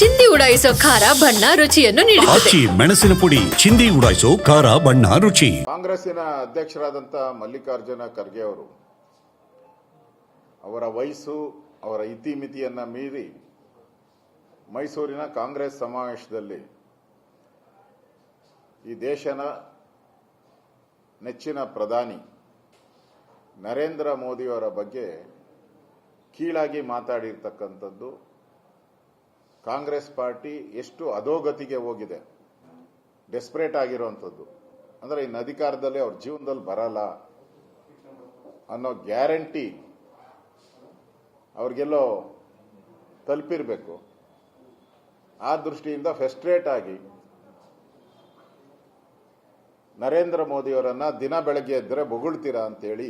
ಚಿಂದಿ ಉಡಾಯಿಸೋ ಖಾರ ಬಣ್ಣ ರುಚಿಯನ್ನು ನೀಡುತ್ತದೆ. ಆಚಿ ಮೆಣಸಿನ ಪುಡಿ ಚಿಂದಿ ಉಡಾಯಿಸೋ ಖಾರ ಬಣ್ಣ ರುಚಿ. ಕಾಂಗ್ರೆಸ್ಸಿನ ಅಧ್ಯಕ್ಷರಾದಂಥ ಮಲ್ಲಿಕಾರ್ಜುನ ಖರ್ಗೆ ಅವರು ಅವರ ವಯಸ್ಸು ಅವರ ಇತಿಮಿತಿಯನ್ನ ಮೀರಿ ಮೈಸೂರಿನ ಕಾಂಗ್ರೆಸ್ ಸಮಾವೇಶದಲ್ಲಿ ಈ ದೇಶನ ನೆಚ್ಚಿನ ಪ್ರಧಾನಿ ನರೇಂದ್ರ ಮೋದಿಯವರ ಬಗ್ಗೆ ಕೀಳಾಗಿ ಮಾತಾಡಿರ್ತಕ್ಕಂಥದ್ದು ಕಾಂಗ್ರೆಸ್ ಪಾರ್ಟಿ ಎಷ್ಟು ಅಧೋಗತಿಗೆ ಹೋಗಿದೆ. ಡೆಸ್ಪರೇಟ್ ಆಗಿರುವಂಥದ್ದು ಅಂದ್ರೆ ಇನ್ನು ಅಧಿಕಾರದಲ್ಲಿ ಅವ್ರ ಜೀವನದಲ್ಲಿ ಬರಲ್ಲ ಅನ್ನೋ ಗ್ಯಾರಂಟಿ ಅವ್ರಿಗೆಲ್ಲೋ ತಲುಪಿರಬೇಕು. ಆ ದೃಷ್ಟಿಯಿಂದ ಫೆಸ್ಟ್ರೇಟ್ ಆಗಿ ನರೇಂದ್ರ ಮೋದಿಯವರನ್ನ ದಿನ ಬೆಳಗ್ಗೆ ಎದ್ದರೆ ಬೊಗಳ್ತೀರಾ ಅಂತೇಳಿ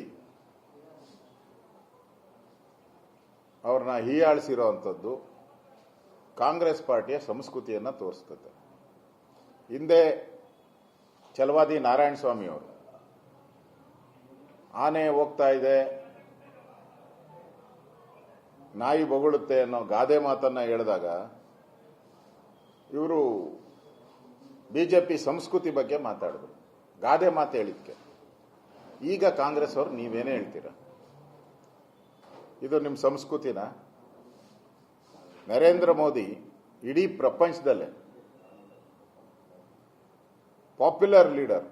ಅವ್ರನ್ನ ಹೀಯಾಳಿಸಿರೋ ಅಂಥದ್ದು ಕಾಂಗ್ರೆಸ್ ಪಾರ್ಟಿಯ ಸಂಸ್ಕೃತಿಯನ್ನು ತೋರಿಸ್ತದೆ. ಹಿಂದೆ ಚಲವಾದಿ ನಾರಾಯಣ ಸ್ವಾಮಿ ಅವರು ಆನೆ ಹೋಗ್ತಾ ಇದೆ, ನಾಯಿ ಬೊಗಳುತ್ತೆ ಅನ್ನೋ ಗಾದೆ ಮಾತನ್ನ ಹೇಳಿದಾಗ ಇವರು ಬಿಜೆಪಿ ಸಂಸ್ಕೃತಿ ಬಗ್ಗೆ ಮಾತಾಡಿದ್ರು. ಗಾದೆ ಮಾತು ಹೇಳಿದ್ಕೆ. ಈಗ ಕಾಂಗ್ರೆಸ್ ಅವರು ನೀವೇನೇ ಹೇಳ್ತೀರ? ಇದು ನಿಮ್ಮ ಸಂಸ್ಕೃತಿನ? ನರೇಂದ್ರ ಮೋದಿ ಇಡೀ ಪ್ರಪಂಚದಲ್ಲೇ ಪಾಪ್ಯುಲರ್ ಲೀಡರ್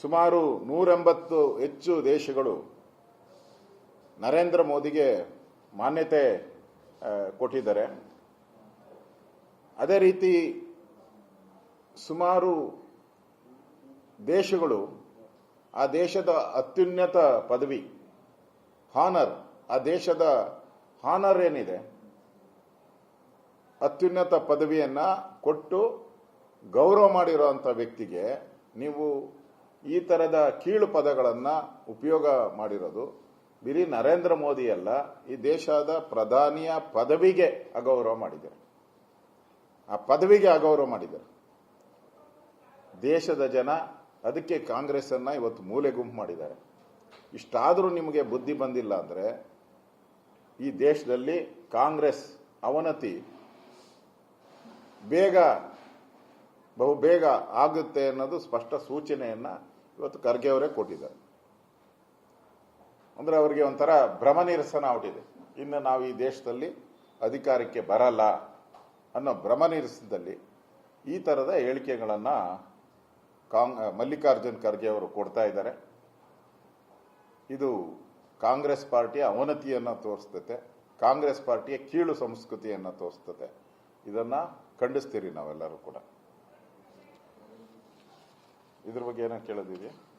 ಸುಮಾರು ನೂರೆಂಬತ್ತು ಹೆಚ್ಚು ದೇಶಗಳು ನರೇಂದ್ರ ಮೋದಿಗೆ ಮಾನ್ಯತೆ ಕೊಟ್ಟಿದ್ದಾರೆ. ಅದೇ ರೀತಿ ಸುಮಾರು ದೇಶಗಳು, ಆ ದೇಶದ ಅತ್ಯುನ್ನತ ಪದವಿ ಹಾನರ್ ಆ ದೇಶದ ಹಾನರ್ ಏನಿದೆ ಅತ್ಯುನ್ನತ ಪದವಿಯನ್ನ ಕೊಟ್ಟು ಗೌರವ ಮಾಡಿರುವಂತ ವ್ಯಕ್ತಿಗೆ ನೀವು ಈ ತರದ ಕೀಳು ಪದಗಳನ್ನ ಉಪಯೋಗ ಮಾಡಿರೋದು. ಬಿರಿ ನರೇಂದ್ರ ಮೋದಿ ಅಲ್ಲ, ಈ ದೇಶದ ಪ್ರಧಾನಿಯ ಪದವಿಗೆ ಅಗೌರವ ಮಾಡಿದ್ದಾರೆ. ಆ ಪದವಿಗೆ ಅಗೌರವ ಮಾಡಿದ್ದಾರೆ. ದೇಶದ ಜನ ಅದಕ್ಕೆ ಕಾಂಗ್ರೆಸ್ ಅನ್ನ ಇವತ್ತು ಮೂಲೆ ಗುಂಪು ಮಾಡಿದ್ದಾರೆ. ಇಷ್ಟಾದರೂ ನಿಮಗೆ ಬುದ್ಧಿ ಬಂದಿಲ್ಲ ಅಂದ್ರೆ ಈ ದೇಶದಲ್ಲಿ ಕಾಂಗ್ರೆಸ್ ಅವನತಿ ಬೇಗ, ಬಹು ಬೇಗ ಆಗುತ್ತೆ ಅನ್ನೋದು ಸ್ಪಷ್ಟ ಸೂಚನೆಯನ್ನ ಇವತ್ತು ಖರ್ಗೆ ಅವರೇ ಕೊಟ್ಟಿದ್ದಾರೆ. ಅಂದ್ರೆ ಅವರಿಗೆ ಒಂಥರ ಭ್ರಮ ನಿರಸನ ಹೊಟ್ಟಿದೆ. ಇನ್ನು ನಾವು ಈ ದೇಶದಲ್ಲಿ ಅಧಿಕಾರಕ್ಕೆ ಬರಲ್ಲ ಅನ್ನೋ ಭ್ರಮ ನಿರಸನದಲ್ಲಿ ಈ ತರದ ಹೇಳಿಕೆಗಳನ್ನ ಕಾಂಗ್, ಮಲ್ಲಿಕಾರ್ಜುನ್ ಖರ್ಗೆ ಅವರು ಕೊಡ್ತಾ ಇದ್ದಾರೆ. ಇದು ಕಾಂಗ್ರೆಸ್ ಪಾರ್ಟಿಯ ಅವನತಿಯನ್ನ ತೋರಿಸ್ತತೆ, ಕಾಂಗ್ರೆಸ್ ಪಾರ್ಟಿಯ ಕೀಳು ಸಂಸ್ಕೃತಿಯನ್ನ ತೋರಿಸ್ತತೆ. ಇದನ್ನ ಖಂಡಿಸ್ತೀರಿ ನಾವೆಲ್ಲರೂ ಕೂಡ. ಇದ್ರ ಬಗ್ಗೆ ಏನೋ ಕೇಳೋದಿದೆಯಾ?